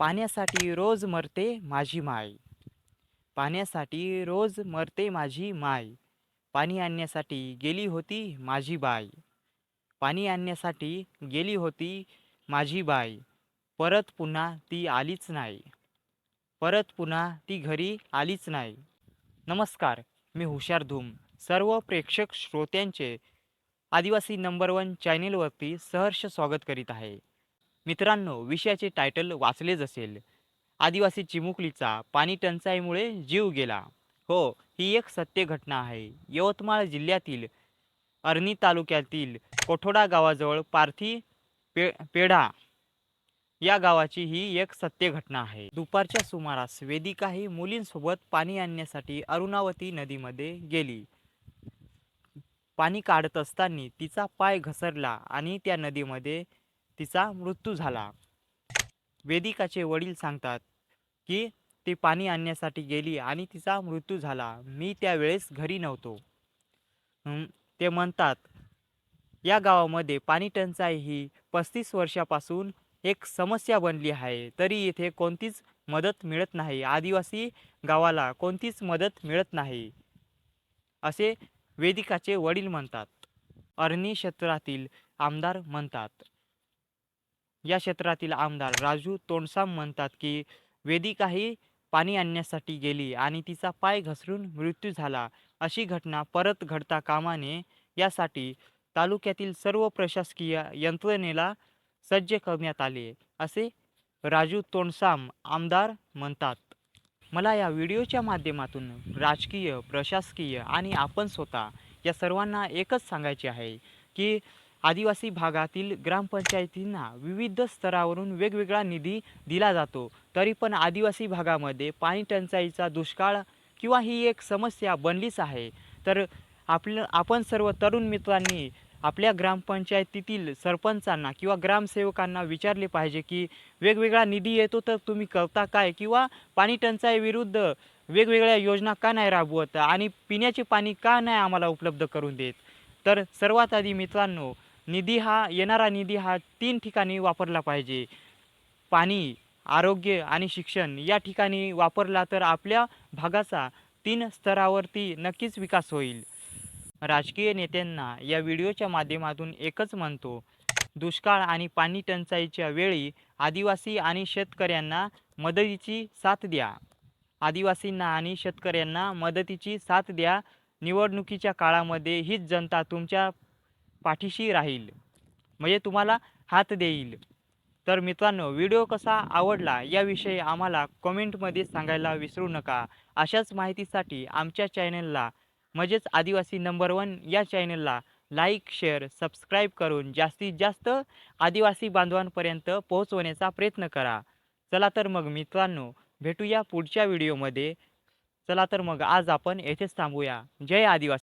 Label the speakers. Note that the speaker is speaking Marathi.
Speaker 1: पाण्यासाठी रोज मरते माझी माय पाण्यासाठी रोज मरते माझी माय पाणी आणण्यासाठी गेली होती माझी बाई. पाणी आणण्यासाठी गेली होती माझी बाई. परत पुन्हा ती आलीच नाही. परत पुन्हा ती घरी आलीच नाही. नमस्कार मी हुशार धूम. सर्व प्रेक्षक श्रोत्यांचे आदिवासी नंबर वन चॅनेलवरती सहर्ष स्वागत करीत आहे. मित्रांनो विषयाचे टायटल वाचलेच असेल. आदिवासी चिमुकलीचा पाणी टंचाईमुळे जीव गेला. हो ही एक सत्य घटना आहे. यवतमाळ जिल्ह्यातील अर्नी तालुक्यातील कोठोडा गावाजवळ पार्थी पे पेढा या गावाची ही एक सत्य घटना आहे. दुपारच्या सुमारास वेदिका ही मुलींसोबत पाणी आणण्यासाठी अरुणावती नदीमध्ये गेली. पाणी काढत असताना तिचा पाय घसरला आणि त्या नदीमध्ये तिचा मृत्यू झाला. वेदिकाचे वडील सांगतात की ती पाणी आणण्यासाठी गेली आणि तिचा मृत्यू झाला. मी त्यावेळेस घरी नव्हतो. ते म्हणतात या गावामध्ये पाणी टंचाई ही पस्तीस वर्षापासून एक समस्या बनली आहे. तरी इथे कोणतीच मदत मिळत नाही. आदिवासी गावाला कोणतीच मदत मिळत नाही. असे वेदिकाचे वडील म्हणतात. अर्नी क्षेत्रातील आमदार म्हणतात. या क्षेत्रातील आमदार राजू तोंडसाम म्हणतात की वेदिकाही पाणी आणण्यासाठी गेली आणि तिचा पाय घसरून मृत्यू झाला. अशी घटना परत घडता कामा नये यासाठी तालुक्यातील सर्व प्रशासकीय यंत्रणेला सज्ज करण्यात आले असे राजू तोंडसाम आमदार म्हणतात. मला या व्हिडिओच्या माध्यमातून राजकीय प्रशासकीय आणि आपण स्वतः या सर्वांना एकच सांगायचे आहे की आदिवासी भागातील ग्रामपंचायतींना विविध स्तरावरून वेगवेगळा निधी दिला जातो. तरी पण आदिवासी भागामध्ये पाणी टंचाईचा दुष्काळ किंवा ही एक समस्या बनलीच आहे. तर आपलं आपण सर्व तरुण मित्रांनी आपल्या ग्रामपंचायतीतील सरपंचांना किंवा ग्रामसेवकांना विचारले पाहिजे की वेगवेगळा निधी येतो तर तुम्ही करता काय? किंवा पाणी टंचाईविरुद्ध वेगवेगळ्या योजना का नाही राबवत? आणि पिण्याचे पाणी का नाही आम्हाला उपलब्ध करून देत? तर सर्वात आधी मित्रांनो निधी हा येणारा निधी हा तीन ठिकाणी वापरला पाहिजे. पाणी आरोग्य आणि शिक्षण या ठिकाणी वापरला तर आपल्या भागाचा तीन स्तरावरती नक्कीच विकास होईल. राजकीय नेत्यांना या व्हिडिओच्या माध्यमातून एकच म्हणतो दुष्काळ आणि पाणी टंचाईच्या वेळी आदिवासी आणि शेतकऱ्यांना मदतीची साथ द्या. आदिवासींना आणि शेतकऱ्यांना मदतीची साथ द्या. निवडणुकीच्या काळामध्ये हीच जनता तुमच्या पाठीशी राहील. म्हणजे तुम्हाला हात देईल. तर मित्रांनो व्हिडिओ कसा आवडला याविषयी आम्हाला कमेंटमध्ये सांगायला विसरू नका. अशाच माहितीसाठी आमच्या चॅनलला म्हणजेच आदिवासी नंबर वन या चॅनलला लाईक शेअर सबस्क्राईब करून जास्तीत जास्त आदिवासी बांधवांपर्यंत पोहोचवण्याचा प्रयत्न करा. चला तर मग मित्रांनो भेटूया पुढच्या व्हिडिओमध्ये. चला तर मग आज आपण येथेच थांबूया. जय आदिवासी.